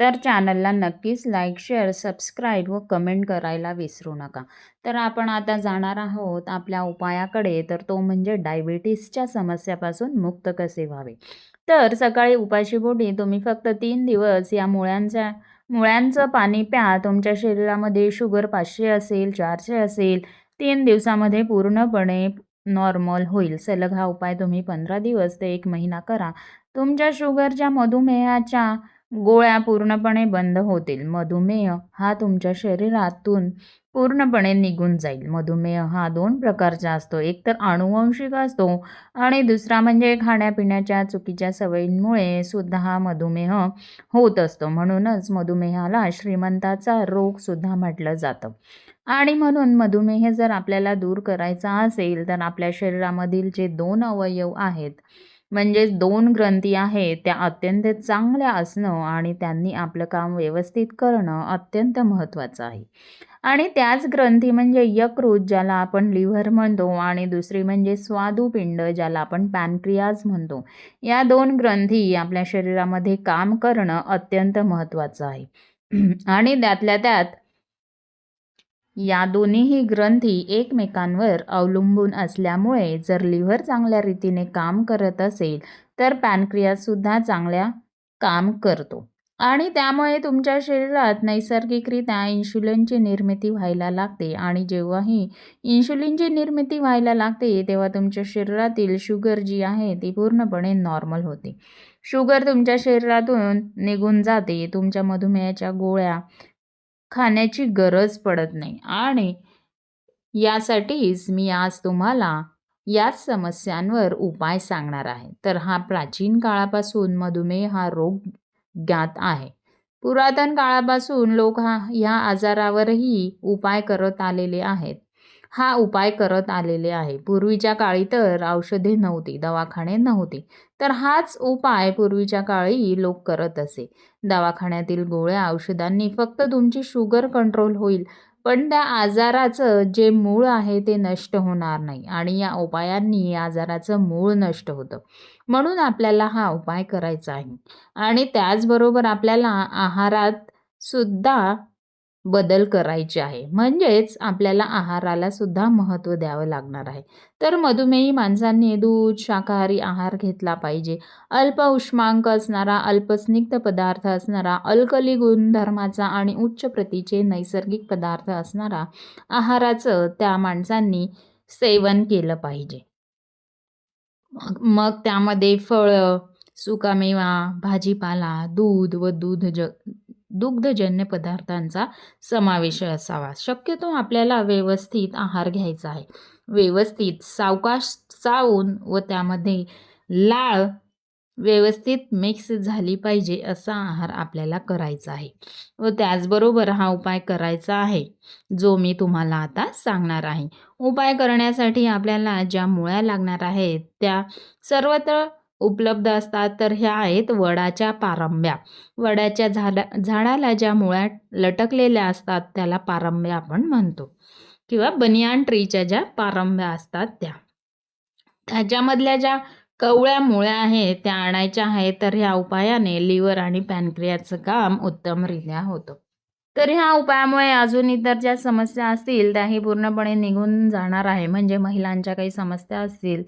तर चॅनलला नक्कीच लाईक शेअर सबस्क्राईब व कमेंट करायला विसरू नका. तर आपण आता जाणार आहोत आपल्या उपायाकडे तर तो म्हणजे डायबिटीसच्या समस्यापासून मुक्त कसे व्हावे? तर सकाळी उपाशीपोटी तुम्ही फक्त तीन दिवस या मुळ्यांच्या मुळ्यांचं पाणी प्या. तुमच्या शरीरामध्ये शुगर पाचशे असेल चारशे असेल तीन दिवसामध्ये पूर्णपणे नॉर्मल होईल. सलग हा उपाय तुम्ही पंधरा दिवस ते एक महिना करा. तुमच्या शुगरच्या मधुमेहाच्या गोळ्या पूर्णपणे बंद होतील. मधुमेह हा तुमच्या शरीरातून पूर्णपणे निघून जाईल. मधुमेह हा दोन प्रकारचा असतो. एक तर अनुवंशिक असतो आणि दुसरा म्हणजे खाण्यापिण्याच्या चुकीच्या सवयींमुळे सुद्धा हा मधुमेह होत असतो. म्हणूनच मधुमेहाला श्रीमंताचा रोगसुद्धा म्हटलं जातं. आणि म्हणून मधुमेह जर आपल्याला दूर करायचा असेल तर आपल्या शरीरामधील जे दोन अवयव आहेत म्हणजेच दोन ग्रंथी आहेत त्या अत्यंत चांगल्या असणं आणि त्यांनी आपलं काम व्यवस्थित करणं अत्यंत महत्त्वाचं आहे. आणि त्याच ग्रंथी म्हणजे यकृत ज्याला आपण लिव्हर म्हणतो आणि दुसरी म्हणजे स्वादुपिंड ज्याला आपण पॅनक्रियाज म्हणतो. या दोन ग्रंथी आपल्या शरीरामध्ये काम करणं अत्यंत महत्त्वाचं आहे. आणि त्यातल्या त्यात या दोन्हीही ग्रंथी एकमेकांवर अवलंबून असल्यामुळे जर लिव्हर चांगल्या रीतीने काम करत असेल तर पॅनक्रियासुद्धा चांगल्या काम करतो. आणि त्यामुळे तुमच्या शरीरात नैसर्गिकरित्या इन्शुलिनची निर्मिती व्हायला लागते. आणि जेव्हाही इन्शुलिनची निर्मिती व्हायला लागते तेव्हा तुमच्या शरीरातील शुगर जी आहे ती पूर्णपणे नॉर्मल होते. शुगर तुमच्या शरीरातून निघून जाते. तुमच्या मधुमेहाच्या गोळ्या खाण्याची गरज पडत नाही. आणि यासाठीच मी आज तुम्हाला याच समस्यांवर उपाय सांगणार आहे. तर हा प्राचीन काळापासून मधुमेह हा रोग ज्ञात आहे. पुरातन काळापासून लोक हा ह्या आजारावरही उपाय करत आलेले आहेत. हा उपाय करत आलेले आहे. पूर्वीच्या काळी तर औषधे नव्हती दवाखाने नव्हते. तर हाच उपाय पूर्वीच्या काळी लोक करत असे. दवाखान्यातील गोळ्या औषधांनी फक्त तुमची शुगर कंट्रोल होईल पण त्या आजाराचं जे मूळ आहे ते नष्ट होणार नाही आणि या उपायांनी आजाराचं मूळ नष्ट होतं. म्हणून आपल्याला हा उपाय करायचा आहे. आणि त्याचबरोबर आपल्याला आहारात सुद्धा बदल करायचे आहे. म्हणजेच आपल्याला आहाराला सुद्धा महत्त्व द्यावं लागणार आहे. तर मधुमेही माणसांनी दूध शाकाहारी आहार घेतला पाहिजे. अल्प उष्मांक असणारा अल्पस्निग्ध पदार्थ असणारा अल्कली गुणधर्माचा आणि उच्च प्रतीचे नैसर्गिक पदार्थ असणारा आहाराचं त्या माणसांनी सेवन केलं पाहिजे. मग त्यामध्ये फळं सुकामेवा भाजीपाला दूध व दूध ज दुग्धजन्य पदार्थांचा समावेश असावा. शक्यतो आपल्याला व्यवस्थित आहार घ्यायचा आहे. व्यवस्थित सावकाश चावून व त्यामध्ये लाळ व्यवस्थित मिक्स झाली पाहिजे असा आहार आपल्याला करायचा आहे. व त्याचबरोबर हा उपाय करायचा आहे जो मी तुम्हाला आता सांगणार आहे. उपाय करण्यासाठी आपल्याला ज्या मुळ्या लागणार आहेत त्या सर्वत्र उपलब्ध असतात तर ह्या आहेत वडाच्या पारंब्या. वडाच्या झाडा झाडाला ज्या मुळ्या लटकलेल्या असतात त्याला पारंब्या आपण म्हणतो. किंवा बनियान ट्रीच्या ज्या पारंब्या असतात त्या. त्याच्यामधल्या ज्या कवळ्या मुळ्या आहेत त्या आणायच्या आहेत तर ह्या उपायाने लिव्हर आणि पॅनक्रियाचं काम उत्तमरित्या होतं. तर ह्या उपायामुळे अजून इतर ज्या समस्या असतील त्याही पूर्णपणे निघून जाणार आहे. म्हणजे महिलांच्या काही समस्या असतील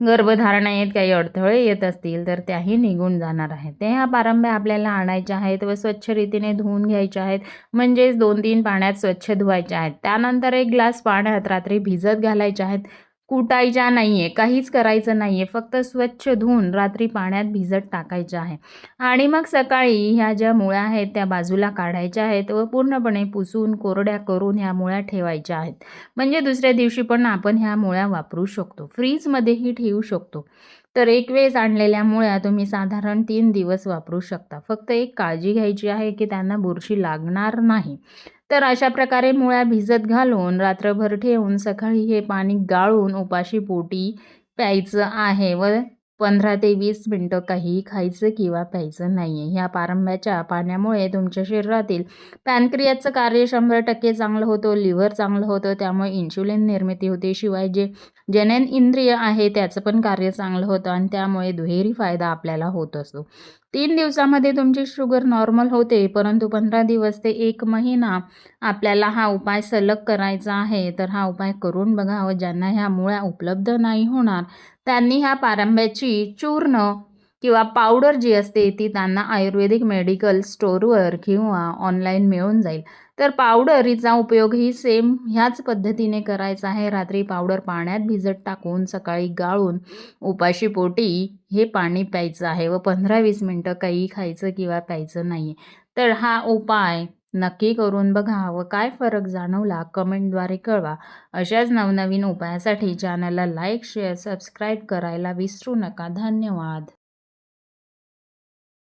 गर्भधारणेत काही अडथळे येत असतील तर त्याही निघून जाणार आहेत. ते ह्या पारंब्या आपल्याला आणायच्या आहेत व स्वच्छ रीतीने धुवून घ्यायच्या आहेत. म्हणजेच दोन तीन पाण्यात स्वच्छ धुवायच्या आहेत. त्यानंतर एक ग्लास पाण्यात रात्री भिजत घालायच्या आहेत. कुटायच्या नाही आहे काहीच करायचं नाही आहे फक्त स्वच्छ धुवून रात्री पाण्यात भिजत टाकायच्या आहे. आणि मग सकाळी ह्या ज्या मुळ्या आहेत त्या बाजूला काढायच्या आहेत व पूर्णपणे पुसून कोरड्या करून ह्या मुळ्या ठेवायच्या आहेत. म्हणजे दुसऱ्या दिवशी पण आपण ह्या मुळ्या वापरू शकतो. फ्रीजमध्येही ठेवू शकतो. तर एक वेळेस आणलेल्या मुळ्या तुम्ही साधारण तीन दिवस वापरू शकता. फक्त एक काळजी घ्यायची आहे की त्यांना बुरशी लागणार नाही. तर अशा प्रकारे मुळ्या भिजत घालून रात्रभर ठेवून सकाळी हे पाणी गाळून उपाशी पोटी प्यायचं आहे व पंधरा ते वीस मिनटं काहीही खायचं किंवा प्यायचं नाही आहे ह्या पारंब्याच्या पाण्यामुळे तुमच्या शरीरातील पॅनक्रियाचं कार्य शंभर टक्के चांगलं होतं लिव्हर चांगलं होतं त्यामुळे इन्शुलिन निर्मिती होते. शिवाय जे जनन इंद्रिय आहे त्याचं पण कार्य चांगलं होतं आणि त्यामुळे दुहेरी फायदा आपल्याला होत असतो. तीन दिवसामध्ये तुमची शुगर नॉर्मल होते परंतु पंधरा दिवस ते एक महिना आपल्याला हा उपाय सलग करायचा आहे तर हा उपाय करून बघा व ज्यांना ह्या मुळ्या उपलब्ध नाही होणार त्यांनी ह्या पारंब्याची चूर्ण किंवा पावडर जी असते ती त्यांना आयुर्वेदिक मेडिकल स्टोअरवर किंवा ऑनलाईन मिळून जाईल. तर पावडरीचा उपयोग ही सेम ह्याच पद्धतीने करायचा आहे. रात्री पावडर पाण्यात भिजत टाकून सकाळी गाळून उपाशी पोटी हे पाणी प्यायचं आहे व पंधरा वीस मिनटं काही खायचं किंवा प्यायचं नाही तर हा उपाय नक्की करून बघा व काय फरक जाणवला कमेंटद्वारे कळवा. अशाच नवनवीन उपायासाठी चॅनलला लाईक शेअर सबस्क्राईब करायला विसरू नका. धन्यवाद.